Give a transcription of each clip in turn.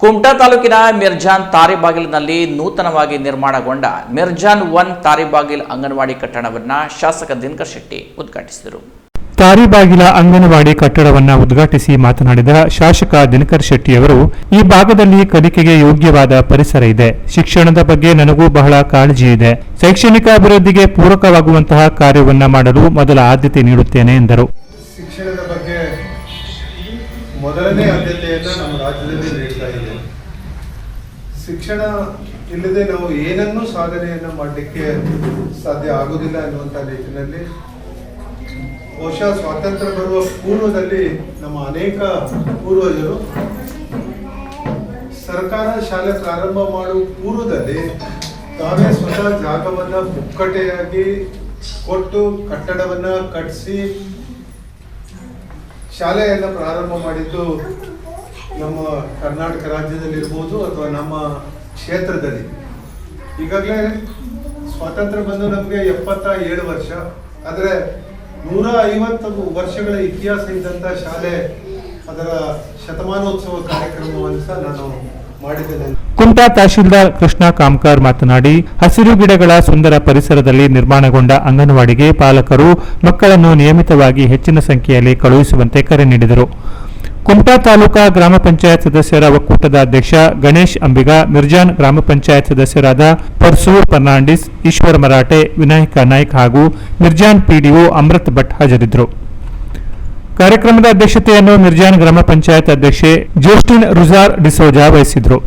ಕುಮಟಾ ತಾಲೂಕಿನ ಮಿರ್ಜಾನ್ ತಾರಿಬಾಗಿಲಿನಲ್ಲಿ ನೂತನವಾಗಿ ನಿರ್ಮಾಣಗೊಂಡ ಮಿರ್ಜಾನ್ ಒನ್ ತಾರಿಬಾಗಿಲ್ ಅಂಗನವಾಡಿ ಕಟ್ಟಡವನ್ನ ಶಾಸಕ ದಿನಕರ್ ಶೆಟ್ಟಿ ಉದ್ಘಾಟಿಸಿದರು. ತಾರಿಬಾಗಿಲ ಅಂಗನವಾಡಿ ಕಟ್ಟಡವನ್ನ ಉದ್ಘಾಟಿಸಿ ಮಾತನಾಡಿದ ಶಾಸಕ ದಿನಕರ್ ಶೆಟ್ಟಿಯವರು ಈ ಭಾಗದಲ್ಲಿ ಕಲಿಕೆಗೆ ಯೋಗ್ಯವಾದ ಪರಿಸರ ಇದೆ. ಶಿಕ್ಷಣದ ಬಗ್ಗೆ ನನಗೂ ಬಹಳ ಕಾಳಜಿ ಇದೆ. ಶೈಕ್ಷಣಿಕ ಅಭಿವೃದ್ಧಿಗೆ ಪೂರಕವಾಗುವಂತಹ ಕಾರ್ಯವನ್ನ ಮಾಡಲು ಮೊದಲ ಆದ್ಯತೆ ನೀಡುತ್ತೇನೆ ಎಂದರು. ಮೊದಲನೇ ಆದ್ಯತೆಯನ್ನು ನಮ್ಮ ರಾಜ್ಯದಲ್ಲಿ ನೀಡ್ತಾ ಇದೆ. ಶಿಕ್ಷಣ ಇಲ್ಲದೆ ನಾವು ಏನನ್ನೂ ಸಾಧನೆಯನ್ನು ಮಾಡಲಿಕ್ಕೆ ಸಾಧ್ಯ ಆಗುವುದಿಲ್ಲ ಅನ್ನುವಂಥ ನಿಟ್ಟಿನಲ್ಲಿ ಬಹುಶಃ ಸ್ವಾತಂತ್ರ್ಯ ಬರುವ ಪೂರ್ವದಲ್ಲಿ ನಮ್ಮ ಅನೇಕ ಪೂರ್ವಜರು ಸರ್ಕಾರ ಶಾಲೆ ಪ್ರಾರಂಭ ಮಾಡುವ ಪೂರ್ವದಲ್ಲಿ ತಾವೇ ಸ್ವತಃ ಜಾಗವನ್ನು ಮುಕ್ಕಟೆಯಾಗಿ ಕೊಟ್ಟು ಕಟ್ಟಡವನ್ನ ಕಟ್ಟಿಸಿ ಶಾಲೆಯನ್ನು ಪ್ರಾರಂಭ ಮಾಡಿದ್ದು ನಮ್ಮ ಕರ್ನಾಟಕ ರಾಜ್ಯದಲ್ಲಿರ್ಬೋದು ಅಥವಾ ನಮ್ಮ ಕ್ಷೇತ್ರದಲ್ಲಿ. ಈಗಾಗಲೇ ಸ್ವಾತಂತ್ರ್ಯ ಬಂದು ನಮಗೆ ಎಪ್ಪತ್ತ ಏಳು ವರ್ಷ. ಆದರೆ ನೂರ ಐವತ್ತು ವರ್ಷಗಳ ಇತಿಹಾಸ ಇದ್ದಂಥ ಶಾಲೆ ಅದರ ಶತಮಾನೋತ್ಸವ ಕಾರ್ಯಕ್ರಮವನ್ನು ಸಹ ನಾನು ಕುಮಟಾ ತಹಶೀಲ್ದಾರ್ ಕೃಷ್ಣ ಕಾಮ್ಕಾರ್ ಮಾತನಾಡಿ, ಹಸಿರು ಗಿಡಗಳ ಸುಂದರ ಪರಿಸರದಲ್ಲಿ ನಿರ್ಮಾಣಗೊಂಡ ಅಂಗನವಾಡಿಗೆ ಪಾಲಕರು ಮಕ್ಕಳನ್ನು ನಿಯಮಿತವಾಗಿ ಹೆಚ್ಚಿನ ಸಂಖ್ಯೆಯಲ್ಲಿ ಕಳುಹಿಸುವಂತೆ ಕರೆ ನೀಡಿದರು. ಕುಮಟಾ ತಾಲೂಕಾ ಗ್ರಾಮ ಪಂಚಾಯತ್ ಸದಸ್ಯರ ಒಕ್ಕೂಟದ ಅಧ್ಯಕ್ಷ ಗಣೇಶ್ ಅಂಬಿಗ, ಮಿರ್ಜಾನ್ ಗ್ರಾಮ ಪಂಚಾಯತ್ ಸದಸ್ಯರಾದ ಪರ್ಸೂರ್ ಫರ್ನಾಂಡಿಸ್, ಈಶ್ವರ ಮರಾಠೆ, ವಿನಾಯಕ ನಾಯ್ಕ್ ಹಾಗೂ ಮಿರ್ಜಾನ್ ಪಿಡಿಒ ಅಮೃತ್ ಭಟ್ ಹಾಜರಿದ್ದರು. ಕಾರ್ಯಕ್ರಮದ ಅಧ್ಯಕ್ಷತೆಯನ್ನು ಮಿರ್ಜಾನ್ ಗ್ರಾಮ ಪಂಚಾಯತ್ ಅಧ್ಯಕ್ಷೆ ಜೋಸ್ಟಿನ್ ರುಜಾರ್ ಡಿಸೋಜಾ ವಹಿಸಿದ್ರು.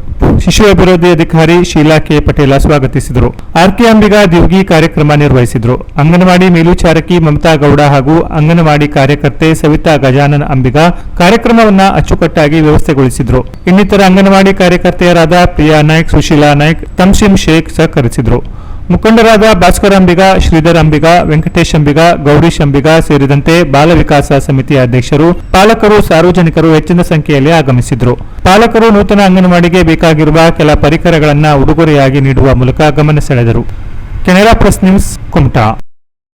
ಶಿಶು ಅಭಿವೃದ್ಧಿ ಅಧಿಕಾರಿ ಶೀಲಾ ಕೆ. ಪಟೇಲ ಸ್ವಾಗತಿಸಿದರು. ಆರ್ಕೆ ಅಂಬಿಗ ದಿವ್ಗಿ ಕಾರ್ಯಕ್ರಮ ನಿರ್ವಹಿಸಿದರು. ಅಂಗನವಾಡಿ ಮೇಲುಚಾರಕಿ ಮಮತಾ ಗೌಡ ಹಾಗೂ ಅಂಗನವಾಡಿ ಕಾರ್ಯಕರ್ತೆ ಸವಿತಾ ಗಜಾನನ್ ಅಂಬಿಗ ಕಾರ್ಯಕ್ರಮವನ್ನ ಅಚ್ಚುಕಟ್ಟಾಗಿ ವ್ಯವಸ್ಥೆಗೊಳಿಸಿದರು. ಇನ್ನಿತರ ಅಂಗನವಾಡಿ ಕಾರ್ಯಕರ್ತೆಯರಾದ ಪ್ರಿಯಾ ನಾಯ್ಕ್, ಸುಶೀಲಾ ನಾಯ್ಕ್, ತಮ್ಸಿಮ್ ಶೇಖ್ ಸಹಕರಿಸಿದರು. ಮುಖಂಡರಾದ ಭಾಸ್ಕರ್ ಅಂಬಿಗ, ಶ್ರೀಧರ್ ಅಂಬಿಗ, ವೆಂಕಟೇಶ್ ಅಂಬಿಗ, ಗೌರೀಶ್ ಅಂಬಿಗ ಸೇರಿದಂತೆ ಬಾಲ ವಿಕಾಸ ಸಮಿತಿಯ ಅಧ್ಯಕ್ಷರು, ಪಾಲಕರು, ಸಾರ್ವಜನಿಕರು ಹೆಚ್ಚಿನ ಸಂಖ್ಯೆಯಲ್ಲಿ ಆಗಮಿಸಿದ್ರು ಪಾಲಕರು ನೂತನ ಅಂಗನವಾಡಿಗೆ ಬೇಕಾಗಿರುವ ಕೆಲ ಪರಿಕರಗಳನ್ನು ಉಡುಗೊರೆಯಾಗಿ ನೀಡುವ ಮೂಲಕ ಗಮನ ಸೆಳೆದರು. Canara press news Kumta.